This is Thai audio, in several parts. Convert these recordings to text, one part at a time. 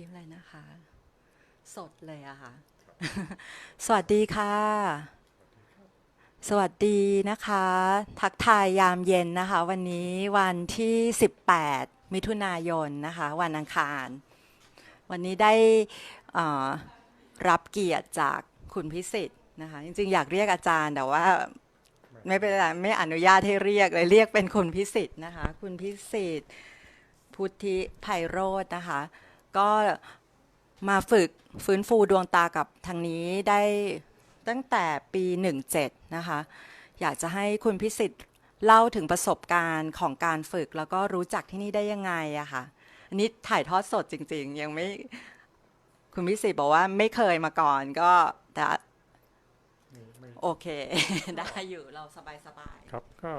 บีบอะไรนะคะ สดเลยอะค่ะ สวัสดีค่ะ สวัสดีนะคะ ทักทายยามเย็นนะคะ วันนี้วันที่ 18 มิถุนายนนะคะ วันอังคาร วันนี้ได้รับเกียรติจากคุณพิสิทธิ์นะคะ จริงๆ อยากเรียกอาจารย์แต่ว่าไม่เป็นไรไม่อนุญาตให้เรียกเลยเรียกเป็นคุณพิสิทธิ์นะคะ คุณพิสิทธิ์พุทธิไพโรจน์นะคะ ก็มาฝึกฟื้นฟูดวงตากับทางนี้ได้ตั้งแต่ปี 17 นะคะ อยากจะให้คุณพิสิทธิ์เล่าถึงประสบการณ์ของการฝึก แล้วก็รู้จักที่นี่ได้ยังไงอะค่ะอันนี้ถ่ายทอดสดจริง ๆ ยังไม่คุณพิสิทธิ์บอกว่าไม่เคยมาก่อนก็แต่โอเค ได้อยู่เราสบายๆครับก็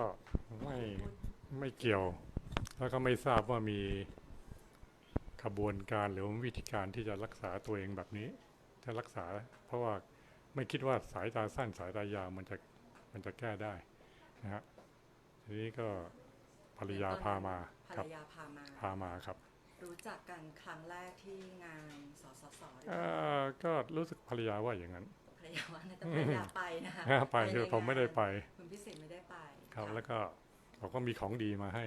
ไม่ไม่เกี่ยว แล้วก็ไม่ทราบว่ามี กระบวนการหรือวิธีการที่จะรักษาตัวเองแบบนี้จะรักษา เพราะว่าไม่คิดว่าสายตาสั้นสายตายาวมันจะมันจะแก้ได้นะฮะทีนี้ก็ภรรยาพามาภรครัรบยาพามาพามาครับ รู้จักกันครั้งแรกที่งานสสสหรือเอ่อก็รู้สึกภรรยาว่าอย่างนั้นภรรยาว่าน่าจะภรรยาไปนะคะไปคือผมไม่ได้ไปคุณพิสิทธิ์ไม่ได้ไปครับะแล้วก็เขาก็มีของดีมาให้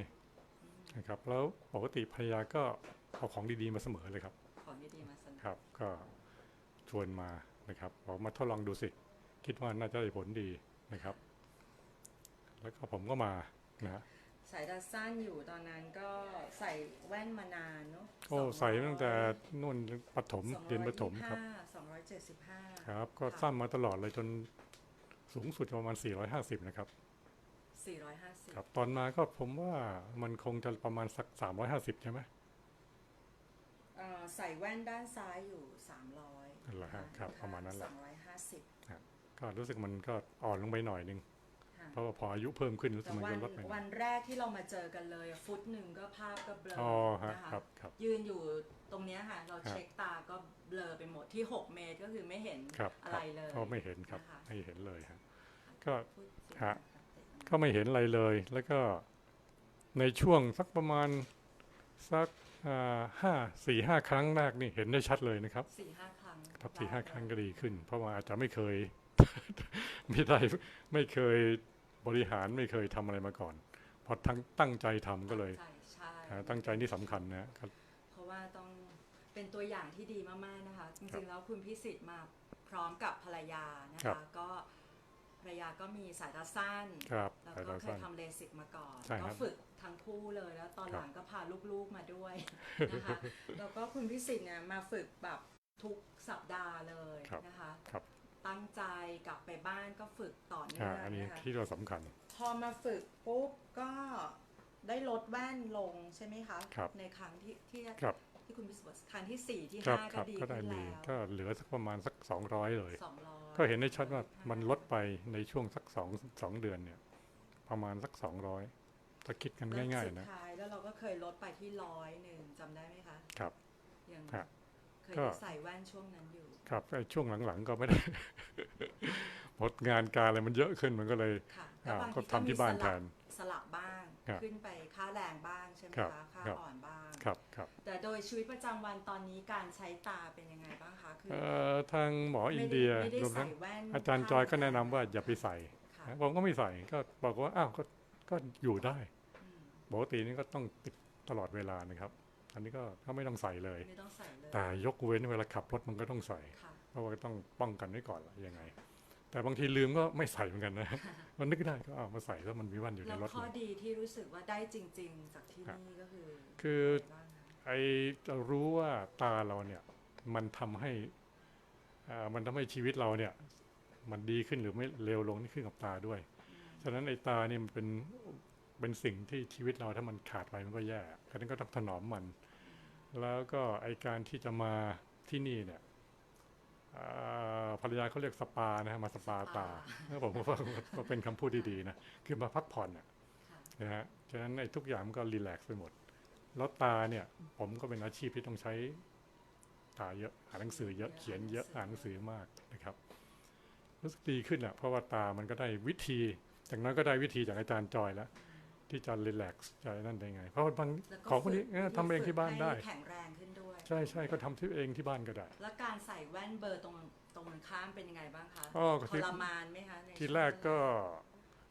นะครับ แล้วปกติภรรยาก็ เอาของดีๆมาเสมอเลยครับของดีๆมาเสนอครับ ก็ชวนมานะครับบอกมาทดลองดูสิ คิดว่าน่าจะได้ผลดีนะครับ แล้วก็ผมก็มานะฮะสายตาสั้นอยู่ตอนนั้นก็ใส่แว่นมานานเนาะโอ้ใส่ตั้งแต่นู่นปฐมเรียนปฐมครับสองร้อยเจ็ดสิบห้าครับ ก็ค่ะสั้นมาตลอดเลยจนสูงสุดประมาณ 450 นะครับสี่ร้อยห้าสิบครับ ตอนมาก็ผมว่ามันคงจะประมาณสัก 350 ใช่ไหม ใส่แว่นด้านซ้ายอยู่สามร้อยนั่นแหละฮะครับประมาณนั้นแหสละองร้อยห้าสิบก็รู้สึกมันก็อ่อนลงไปหน่อยนึง ค่ะเพราะว่าพออายุเพิ่มขึ้นรู้สึแต่กมันวัก็นลดไปหน่วัอยนแรกที่เรามาเจอกันเลยอะฟุตหนึ่งก็ภาพก็เบลออ๋อฮะนะคะครับครับยืนอยู่ตรงเนี้ยค่ะ เราครับ เช็คตาก็เบลอไปหมดที่ 6 เมตรก็คือไม่เห็นครับอะคไรรับเลยก็ไม่เห็นครับนะคะไม่เห็นเลยฮะก็ พูดเสียงฮะนะคะก็ไม่เห็นอะไรเลย แล้วก็ในช่วงสักประมาณสักอ่า ห้าสี่ห้าครั้งแรกนี่เห็นได้ชัดเลยนะครับสี่ห้าครั้งครับสี่ห้าได้ครั้งก็ดีขึ้น เพราะว่าอาจจะไม่เคยไม่ได้ไม่เคยบริหารไม่เคยทำอะไรมาก่อนพอทั้งตั้งใจทำก็เลยใช่ใช่อ่าตั้งใจนี่สำคัญนะครับเพราะว่าต้องเป็นตัวอย่างที่ดีมากๆนะคะจครัริงบๆแล้วคุณพิสิทธิ์มาพร้อมกับภรรยานะครัคะบก็ ภรรยาก็มีสายตาสั้น ครับแล้วสายก็ตาเคยสั้นทำเลสิกมาก่อนใช่คก็รับฝึกทั้งคู่เลยแล้วตอนครับหลังก็พาลูกๆมาด้วยนะคะ แล้วก็คุณพิสิทธิ์เนี่ยมาฝึกแบบทุกสัปดาห์เลยครับ นะคะ ครับตั้งใจกลับไปบ้านก็ฝึกต่อเนื่อ่าองอันนี้นะคะที่เราสำคัญ พอมาฝึกปุ๊บก็ได้ลดแว่นลงใช่ไหมคะ ครับ ในครั้งที่ที่ครับที่คุณพิสิทธิ์บอกครั้งที่สี่ที่ครับห้าคก็รับดีก็ได้ขึ้นมีแล้วก็เหลือสักประมาณสักสองร้อยเลย สองร้อย ก็เห็นได้ชัดว่ามันลดไปในช่วงสักสองสองเดือนเนี่ย ประมาณสักสองร้อยถ้าคิดกันง่ายๆนะสุดท้ายแล้วเราก็เคยลดไปที่ร้อยหนึ่งจำได้ไหมคะ ครับยังครับเคยก็ใส่แว่นช่วงนั้นอยู่ ครับไอ้ช่วงหลังๆก็ไม่ได้หมดงานการอะไรมันเยอะขึ้นมันก็เลยค่ะอ่าบางก็ทำที่มีบ้านสแทลับนสลับบ้างครับขึ้นไปค่าแรงบ้างใช่ไหมครับคะค่าครับอ่อนบ้าง ครับครับแต่โดยชีวิตประจำวันตอนนี้การใช้ตาเป็นยังไงบ้างคะคือ เอ่อทางหมอไม่อินได้เดียไม่ได้รวมใส่ทั้งแว่นอาจารย์จอยก็แนะนำว่าอย่าไปใส่ค่ะนะผมก็ไม่ใส่ก็บอกว่าอ้าวก็ก็อยู่ได้อืมปกตินี่ก็ต้องติดตลอดเวลานะครับ อันนี้ก็ก็ไม่ต้องใส่เลย ไม่ต้องใส่เลยแต่ยกเว้นเวลาขับรถมันก็ต้องใส่ ค่ะเพราะว่าต้องป้องกันไว้ก่อนละยังไง แต่บางทีลืมก็ไม่ใส่เหมือนกันนะ มันนึกได้ก็เอามาใส่แล้วมันมีแว่นอยู่ในแล้วรถข้อเลยดีที่รู้สึกว่าได้จริง ๆ จากที่ครับนี่ก็คือ คืออะไรบ้างคะไอเรารู้ว่าตาเราเนี่ย มันทำให้อ่ามันทำให้ชีวิตเราเนี่ย มันดีขึ้นหรือไม่เร็วลงนี่ขึ้นกับตาด้วย ฉะนั้นไอตาเนี่ยมันเป็นเป็นสิ่งที่ชีวิตเราถ้ามันขาดไปมันก็แย่ฉะนั้นก็ต้องถนอมมัน แล้วก็ไอการที่จะมาที่นี่เนี่ยอ่า ภรรยาเขาเรียกสปานะฮะมาสปาตาแล้วผมว่าก็เป็นคำพูดดีๆนะคือมาพักผ่อนน่ะค่ะนะฮะฉะนั้นไอ้ทุกอย่างมันก็รีแลกซ์ไปหมด แล้วตาเนี่ย ผมก็เป็นอาชีพที่ต้องใช้ตาเยอะอ่านหนังสือเยอะเขียนเยอะอ่านหนังสือมากนะครับรู้สึกดีขึ้นอะเพราะว่าตามันก็ได้วิธีอย่างน้อยก็ได้วิธีจากอาจารย์จอยแล้วที่จะรีแลกซ์ใจนั่นได้ไง เพราะว่าบางแล้วก็ของพวกนี้ฝึเออทำเองที่บ้านได้ให้แข็งแรงขึ้นด้วย ใช่ใช่ก็ทำที่เองที่บ้านก็ได้ แล้วการใส่แว่นเบอร์ตรงตรงข้ามเป็นยังไงบ้างคะอ๋อก็ทที่ รมานไหมคะในทีแรกก็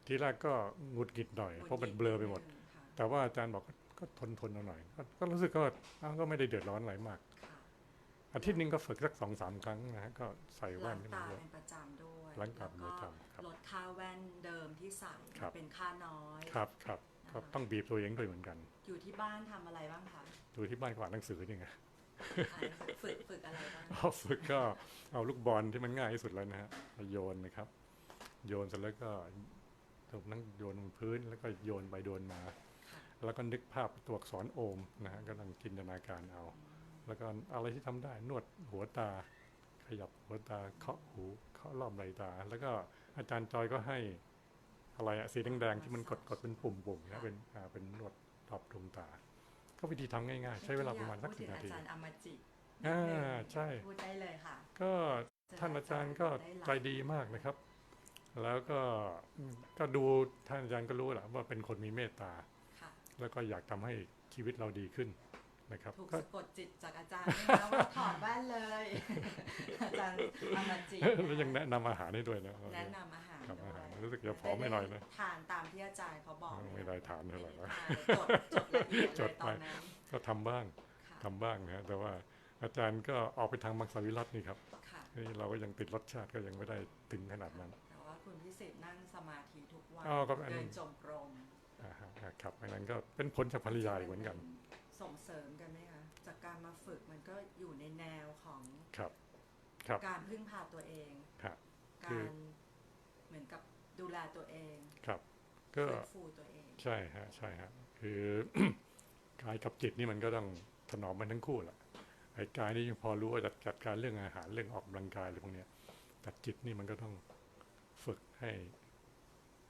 ทีแรกก็หงุดหงิดหน่อยเพราะมันเบลอไปหมด ค่ะแต่ว่าอาจารย์บอกก็ก็ทนทนเอาหน่อยก็ก็รู้สึกก็อ้าวก็ไม่ได้เดือดร้อนอะไรมาก ค่ะอาทิตย์หนึงก็ฝึกสักสองสามครั้งนะฮะก็ใส่แว่ล้านงที่มันตาเยอะ เป็นประจำด้วยล้างตาแล้วเป็นประก็จำครับลดค่าแว่นเดิมที่ใส่ครับ เป็นค่าน้อย ครับครับก็ต้องบีบตัวเองด้วยเหมือนกัน อยู่ที่บ้านทำอะไรบ้างคะ ดูที่บ้านก็อ่านหนังสือนี่ไงอ่าน ฝึกฝึกอะไรบ้างเอาฝึกก็เอาลูกบอลที่มันง่ายที่สุดแล้วนะฮะโยนนะครับ โยนเสร็จแล้วก็ถูกนั่งโยนบนพื้นแล้วก็โยนไปโยนมา แล้วก็นึกภาพตัวอักษรโอมนะฮะก็ต้งจินตนาการเอา แล้วก็อะไรที่ทำได้นวดหัวตา ขยับหัวตาเคาะหูเคาะรอบใบตา แล้วก็อาจารย์จอยก็ให้อะไรอะสีแดงๆที่มันกดกดเป็นปุ่มๆนะเป็นอ่าเป็นนวดรอบดวงตา ก็วิธีทำง่ายๆ ใช้เวลาประมาณสักพูดสิถึบงนาอาทีจารย์อมจิอ่านิดนึงใช่พูดได้เลยค่ะ ก็ท่านอาจารย์ก็ใจดีมากนะครับ แล้วก็อืมก็ดูท่านอาจารย์ก็รู้แหละว่าเป็นคนมีเมตตาค่ะแล้วก็อยากทำให้ชีวิตเราดีขึ้นนะครับถูกก็สะกดจิตจากอาจารย์นะคะว่าถอดแว่นเลย อาจารย์อมจิแล้วยังแนะนำอาหารให้ด้วยนะแนะนำอาหารครับด้วอาหารย รู้สึกจะผอมไม่หน่อยนะทานตามที่อาจารย์เขาบอกไม่ได้ทานเท่าไหร่ม่นะด้ทานจดจดละเอียดจเลยดตไปอนนั้นก็ทำบ้างค่ะทำบ้างนะฮะแต่ว่าอาจารย์ก็ออกไปทางมังสวิรัตนี่ครับค่ะนี่เราก็ยังติดรสชาติก็ยังไม่ได้ถึงขนาดนั้นแต่ว่าคุณพิสิทธิ์นั่งสมาธิทุกวันอ๋อครับอันนั้เดินนจงกรมอ่าฮะครับอันนั้นก็เป็นผลจากภรรยาอีกเหมือนกัน ส่งเสริมกันไหมคะจากการมาฝึกมันก็อยู่ในแนวของครับ ครับ การพึ่งพาตัวเองครับกาคือรเหมือนกับ ดูแลตัวเองครับ ก็ฟื้นฟูตัวเอง ใช่ฮะใช่ฮะคือกายกับจิตนี่มันก็ต้องถนอมมันทั้งคู่แหละไอ้กายนี่ยังพอรู้ว่าจัดจัดการเรื่องอาหารเรื่องออกกำลังกายอะไรพวกเนี้ยแต่จิตนี่มันก็ต้องฝึกให้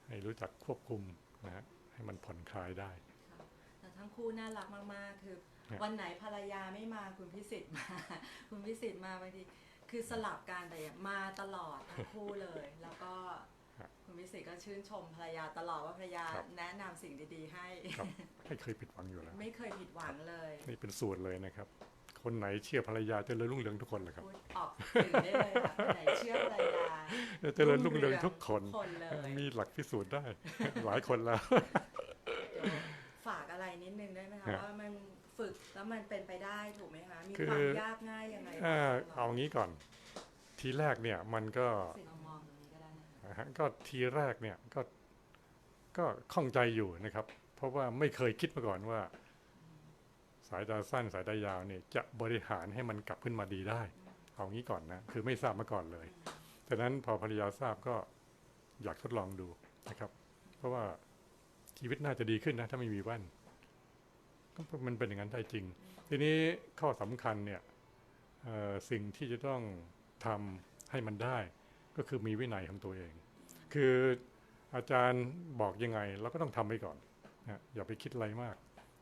ให้รู้จักควบคุมนะฮะให้มันผ่อนคลายได้แต่ทั้งคู่น่ารักมากๆ คือครับวันไหนภรรยาไม่มาคุณพิสิทธิ์มา คุณพิสิทธิ์มาบางทีคือสลับกันแต่อย่างมาตลอดทั้งคู่เลย แล้วก็ ครับคุณพิสิทธิ์ก็ชื่นชมภรรยาตลอดว่าภรรยาครับแนะนำสิ่งดีๆ ให้ครับไม่เคยผิดหวังอยู่แล้ว ไม่เคยผิดหวังเลย นี่เป็นสูตรเลยนะครับ คนไหนเชื่อภรรยาเจริญรุ่งเรืองทุกคนเลยครับพูดออกสื่อได้เลยค่ะคนไหนเชื่อภรรยาเจริญรุ่งเรืองทุกคนคนเลยมีหลักพิสูจน์ได้ หลายคนแล้วเดี๋ยวฝากอะไรนิดนึงได้ไหมคะฮะว่ามันฝึกแล้วมันเป็นไปได้ถูกไหมคะมีคือความยากง่ายยังไงอ่าบ้างเอางี้ก่อน ทีแรกเนี่ยมันก็ นี้ก็ได้นะฮะก็ทีแรกเนี่ยก็ก็ข้องใจอยู่นะครับ เพราะว่าไม่เคยคิดมาก่อนว่า สายตาสั้นสายตายาวเนี่ยจะบริหารให้มันกลับขึ้นมาดีได้ เอางี้ก่อนนะ คือไม่ทราบมาก่อนเลยฉะนั้นพอภรรยาทราบก็อยากทดลองดูนะครับ เพราะว่าชีวิตน่าจะดีขึ้นนะ ถ้าไม่มีแว่นก็มันเป็นอย่างนั้นได้จริง ทีนี้ข้อสำคัญเนี่ยสิ่งที่จะต้องทำให้มันได้ ก็คือมีวินัยของตัวเอง คืออาจารย์บอกยังไงเราก็ต้องทำไปก่อนนะอย่าไปคิดอะไรมาก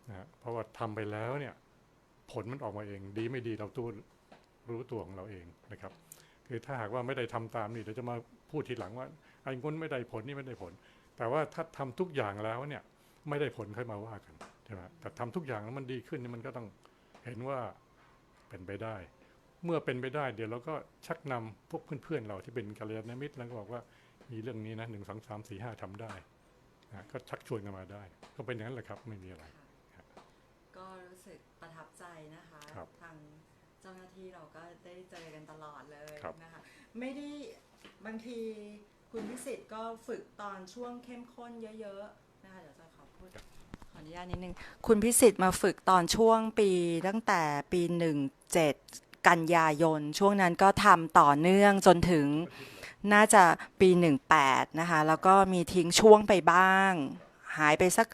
นะเพราะว่าทำไปแล้วเนี่ยผลมันออกมาเอง ดีไม่ดีเราตัวรู้ตัวของเราเองนะครับ คือถ้าหากว่าไม่ได้ทำตามนี่เดี๋ยวจะมาพูดทีหลังว่าไอ้งนไม่ได้ผลนี่ไม่ได้ผล แต่ว่าถ้าทำทุกอย่างแล้วเนี่ยไม่ได้ผลค่อยมาว่ากันใช่ไหมแต่ทำทุกอย่างแล้วมันดีขึ้นนี่มันก็ต้องเห็นว่าเป็นไปได้ เมื่อเป็นไปได้เดี๋ยวเราก็ชักนำพวกเพื่อนๆเราที่เป็นกัลยาณมิตรแล้วก็บอกว่ามีเรื่องนี้นะหนึ่งสองสามสี่ห้าทำได้นะก็ชักชวนกันมาได้ ก็เป็นอย่างนั้นแหละครับไม่มีอะไรค่ะก็รู้สึกประทับใจนะคะครับทางเจ้าหน้าที่เราก็ได้เจอกันตลอดเลยครับนะคะไม่ได้บางทีคุณพิสิทธิ์ก็ฝึกตอนช่วงเข้มข้นเยอะๆนะคะเดี๋ยวจะขอพูดขออนุญาตนิดนึงคุณพิสิทธิ์มาฝึกตอนช่วงปีตั้งแต่ปี 17 กันยายน ช่วงนั้นก็ทำต่อเนื่องจนถึงน่าจะปี 18 นะคะ แล้วก็มีทิ้งช่วงไปบ้าง หายไปสัก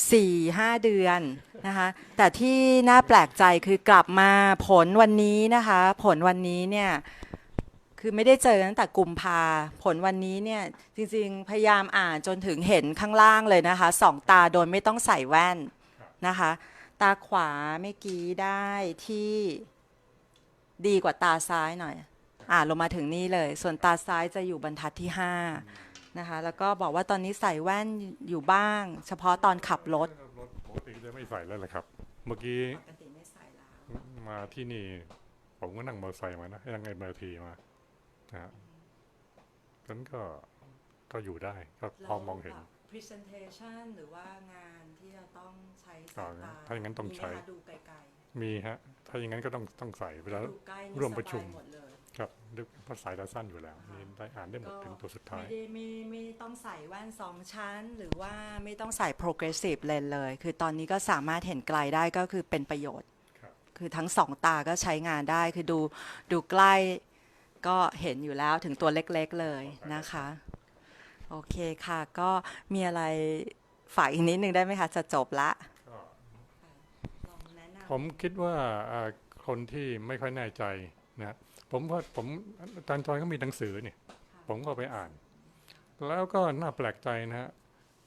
4-5 เดือนนะคะ แต่ที่น่าแปลกใจคือกลับมาผลวันนี้นะคะ ผลวันนี้เนี่ยคือไม่ได้เจอตั้งแต่กุมภาผลวันนี้เนี่ยจริงๆพยายามอ่านจนถึงเห็นข้างล่างเลยนะคะสองตาโดยไม่ต้องใส่แว่นนะคะ ตาขวาเมื่อกี้ได้ที่ ดีกว่าตาซ้ายหน่อย อ่านลงมาถึงนี่เลย ส่วนตาซ้ายจะอยู่บรรทัดที่ห้านะคะ แล้วก็บอกว่าตอนนี้ใส่แว่นอยู่บ้าง เฉพาะตอนขับรถ รถปกติจะไม่ใส่แล้วแหละครับ เมื่อกี้ปกติไม่ใส่แล้ว มาที่นี่ ผมก็นั่งมอเตอร์ไซค์มานะนั่งไอ้เมทีมานะฮะนั้นก็ก็อยู่ได้ก็พอมองเห็นแล้วแบบ presentation หรือว่างานที่จะต้องใช้อ่าสายตาถ้าอย่างนั้นต้องใช้ มีไหมคะดูไกล มีฮะ ถ้าอย่างนั้นก็ต้องต้องใส่เวลาๆดูใกล้นี่ร่วมประชุมสบายหมดเลยครับด้วยภาษาตาสั้นอยู่แล้วอ่ามีได้อ่านได้หมดก็ถึงตัวสุดท้าย ไม่ได้ไม่ไม่ต้องใส่แว่นสองชั้น หรือว่าไม่ต้องใส่ progressive lens เลย คือตอนนี้ก็สามารถเห็นไกลได้ก็คือเป็นประโยชน์ครับคือทั้งสองตาก็ใช้งานได้คือดูดูใกล้ก็เห็นอยู่แล้วถึงตัวเล็กๆเลยนะคะ โอเคค่ะ ก็มีอะไรฝากอีกนิดนึงได้ไหมคะ จะจบละ ก็ ลองแนะนำ ผมคิดว่าอ่าคนที่ไม่ค่อยแน่ใจนะผมว่าผมอาจารย์จอยก็มีหนังสือเนี่ยผมก็ไปอ่าน แล้วก็น่าแปลกใจนะฮะ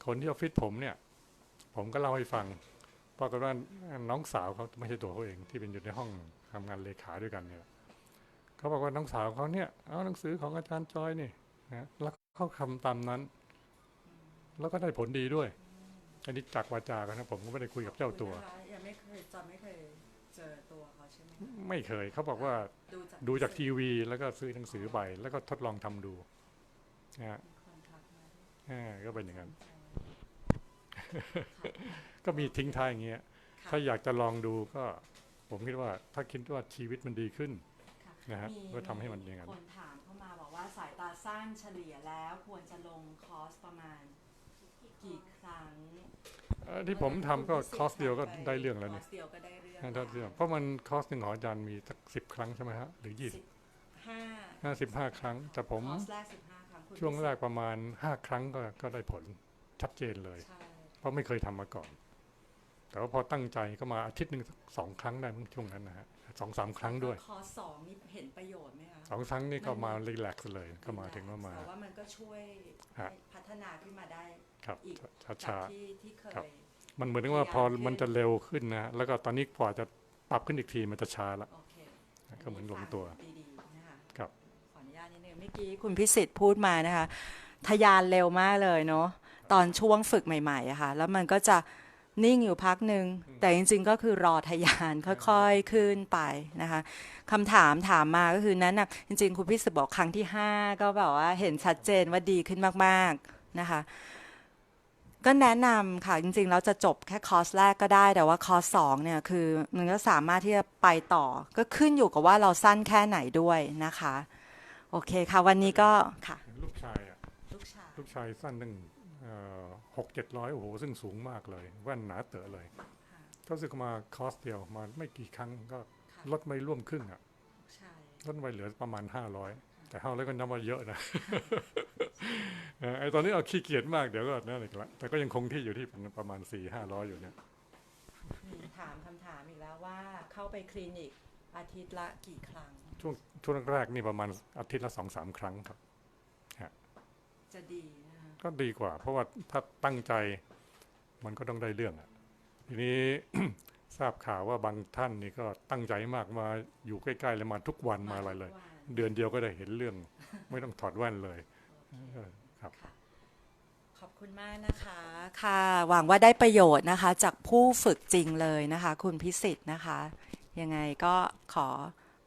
คนที่ออฟฟิศผมเนี่ย ผมก็เล่าให้ฟังปรากฏว่าน้องสาวเขาไม่ใช่ตัวเขาเองที่เป็นอยู่ในห้องทำงานเลขาด้วยกันเนี่ยเขาบอกว่าน้องสาวเขาเนี่ยเอาหนังสือของอาจารย์จอยนี่นะแล้วเขาคำตามนั้น แล้วก็ได้ผลดีด้วยอันนี้จากวาจากันนะผมก็ไม่ได้คุยกับเจ้าตัว คุณนะคะยังไม่เคยจำไม่เคยเจอตัวเขาใช่ไหมไม่เคยเขาบอกว่าดูจากดูจากทีวี แล้วก็ซื้อหนังสือไปแล้วก็ทดลองทำดูนะฮะมีคนทักมาด้วยอ่าก็เป็นอย่างนั้น ก็มีทิ้งท้ายอย่างเงี้ย ค่ะถ้าอยากจะลองดูก็ ผมคิดว่าถ้าคิดว่าชีวิตมันดีขึ้น ค่ะนะฮะมีก็ทำให้มันอย่างนั้น คนถามเข้ามาบอกว่าสายตาสั้นเฉลี่ยแล้วควรจะลงคอร์สประมาณกี่ครั้งเอ่อ ที่ผมทำก็คอร์สเดียวก็ได้เรื่องแล้วคอนี่ร์สเดียวก็ได้เรื่องได้เรื่องเพราะมันคอร์สหนึ่งของอาจารย์มีสักสิบครั้งใช่ไหมฮะหรือยี่สิบห้าห้าสิบห้าครั้ง แต่ผมคอร์สแรกสิบห้าครั้งคุณช่วงแรกประมาณห้าครั้งก็ก็ได้ผลชัดเจนเลยใช่เพราะไม่เคยทำมาก่อน แต่ว่าพอตั้งใจก็มาอาทิตย์หนึ่งสักสองครั้งได้มั้งช่วงนั้นนะฮะสองสามครั้งด้วยคอร์สสองนี่เห็นประโยชน์ไหมคะสองครั้งนี่ก็มารีแลกซ์เลยก็มาถึงว่ามาแต่ว่ามันก็ช่วยฮะให้พัฒนาขึ้นมาได้ ครับอีกช้าจาช้ากที่ที่เคครับยๆมันเหมือนกับว่าพอมันจะเร็วขึ้นนะฮะแล้วก็ตอนนี้กว่าจะปรับขึ้นอีกทีมันจะช้าละโอเคก็เหมือนลงตัวดีๆนะคะครับขออนุญาตนิดนึงเมื่อกี้คุณพิสิทธิ์พูดมานะคะทะยานเร็วมากเลยเนาะตอนช่วงฝึกใหม่ๆอะค่ะแล้วมันก็จะนิ่งอยู่พักหนึ่งแต่จริง ๆ ก็คือรอทะยานค่อยๆขึ้นไปนะคะคำถามถามมาก็คือนั้นนะจริง ๆ คุณพิสิทธิ์บอกครั้งที่ 5 ก็แบบว่าเห็นชัดเจนว่าดีขึ้นมากๆนะคะ ก็แนะนำค่ะ จริงๆเราจะจบแค่คอร์สแรกก็ได้ แต่ว่าคอร์สสองเนี่ยคือมันก็สามารถที่จะไปต่อ ก็ขึ้นอยู่กับว่าเราสั้นแค่ไหนด้วยนะคะ โอเคค่ะ วันนี้ก็ค่ะ ลูกชายอะลูกชายลูกชายสั้นตั้งหกเจ็ดร้อยโอ้โห ซึ่งสูงมากเลย แว่นหนาเต๋อเลยค่ะก็รู้สึกมาคอร์สเดียวมาไม่กี่ครั้งก็ค่ะลดไม่ร่วมครึ่งอะลูกชายลดไปเหลือประมาณห้าร้อย แต่ห้าร้อยก็นับว่าเยอะนะเออไอตอนนี้เอาขี้เกียจมากเดี๋ยวก็นั่นอีกละแต่ก็ยังคงที่อยู่ที่ประมาณสี่ห้าร้อยอยู่เนี่ยมีถามคำถามอีกแล้วว่าเข้าไปคลินิกอาทิตย์ละกี่ครั้ง ช่วงช่วงแรกๆนี่ประมาณอาทิตย์ละสองสามครั้งครับจะดีนะคะก็ดีกว่า เพราะว่าถ้าตั้งใจมันก็ต้องได้เรื่องอะทีนี้ทราบข่าวว่าบางท่านนี่ก็ตั้งใจมากมาอยู่ใกล้ๆเลยมาทุกวันมาอะไรเลยทุกวัน เดือนเดียวก็ได้เห็นเรื่อง ไม่ต้องถอดแว่นเลยครับขอบคุณมากนะคะค่ะหวังว่าได้ประโยชน์นะคะ จากผู้ฝึกจริงเลยนะคะ คุณพิสิทธิ์นะคะ ยังไงก็ขอ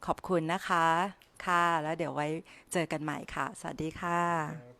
ขอบคุณนะคะ ค่ะ แล้วเดี๋ยวไว้เจอกันใหม่ค่ะ สวัสดีค่ะ